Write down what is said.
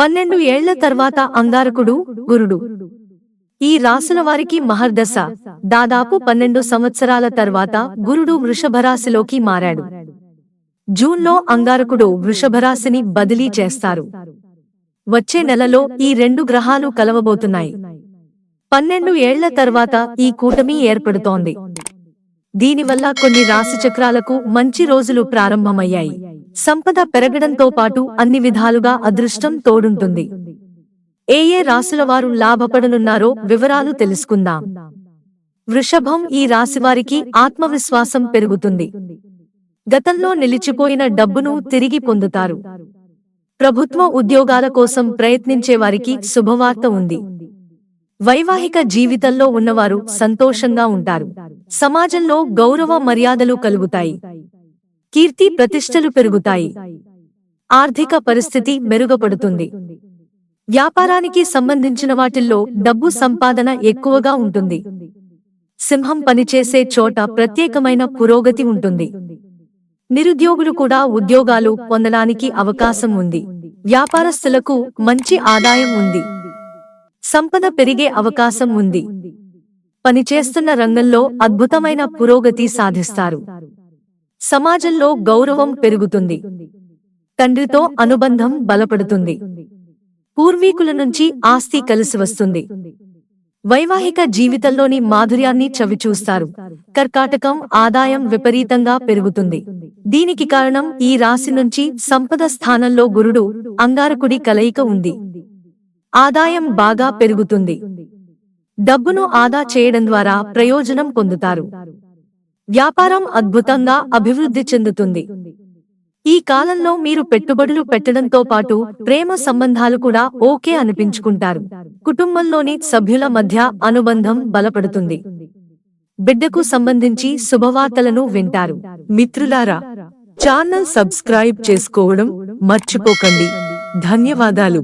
పన్నెండు ఏళ్ళ తర్వాత అంగారకుడు గురుడు. ఈ రాసుల వారికి మహర్దశ దాదాపు పన్నెండు సంవత్సరాల తర్వాత గురుడు వృషభరాశిలోకి మారాడు. జూన్లో అంగారకుడు వృషభరాశిని బదిలీ చేస్తారు. వచ్చే నెలలో ఈ రెండు గ్రహాలు కలవబోతున్నాయి. పన్నెండు ఏళ్ళ తర్వాత ఈ కూటమి ఏర్పడుతోంది. దీనివల్ల కొన్ని రాశిచక్రాలకు మంచి రోజులు ప్రారంభమయ్యాయి. సంపద పెరగడంతో పాటు అన్ని విధాలుగా అదృష్టం తోడుంటుంది. ఏ ఏ రాశుల వారు లాభపడనున్నారో వివరాలు తెలుసుకుందాం. వృషభం ఈ రాశివారికి ఆత్మవిశ్వాసం పెరుగుతుంది. గతంలో నిలిచిపోయిన డబ్బును తిరిగి పొందుతారు. ప్రభుత్వ ఉద్యోగాల కోసం ప్రయత్నించే వారికి శుభవార్త ఉంది. వైవాహిక జీవితంలో ఉన్నవారు సంతోషంగా ఉంటారు. సమాజంలో గౌరవ మర్యాదలు కలుగుతాయి. కీర్తి ప్రతిష్టలు పెరుగుతాయి. ఆర్థిక పరిస్థితి మెరుగుపడుతుంది. వ్యాపారానికి సంబంధించిన వాటిల్లో డబ్బు సంపాదన ఎక్కువగా ఉంటుంది. సింహం పనిచేసే చోట ప్రత్యేకమైన పురోగతి ఉంటుంది. నిరుద్యోగులు కూడా ఉద్యోగాలు పొందడానికి అవకాశం ఉంది. వ్యాపారస్తులకు మంచి ఆదాయం ఉంది. సంపద పెరిగే అవకాశం ఉంది. పనిచేస్తున్న రంగంలో అద్భుతమైన పురోగతి సాధిస్తారు. సమాజంలో గౌరవం పెరుగుతుంది. తండ్రితో అనుబంధం బలపడుతుంది. పూర్వీకుల నుంచి ఆస్తి కలిసి వస్తుంది. వైవాహిక జీవితంలోని మాధుర్యాన్ని చవిచూస్తారు. కర్కాటకం ఆదాయం విపరీతంగా పెరుగుతుంది. దీనికి కారణం ఈ రాశి నుంచి సంపద స్థానంలో గురుడు అంగారకుడి కలయిక ఉంది. ఆదాయం బాగా పెరుగుతుంది. డబ్బును ఆదా చేయడం ద్వారా ప్రయోజనం పొందుతారు. వ్యాపారం అద్భుతంగా అభివృద్ధి చెందుతుంది. ఈ కాలంలో మీరు పెట్టుబడులు పెట్టడంతో పాటు ప్రేమ సంబంధాలు కూడా ఓకే అనిపించుకుంటారు. కుటుంబంలోని సభ్యుల మధ్య అనుబంధం బలపడుతుంది. బిడ్డకు సంబంధించి శుభవార్తలను వింటారు. మిత్రులారా ఛానల్ సబ్స్క్రైబ్ చేసుకోవడం మర్చిపోకండి. ధన్యవాదాలు.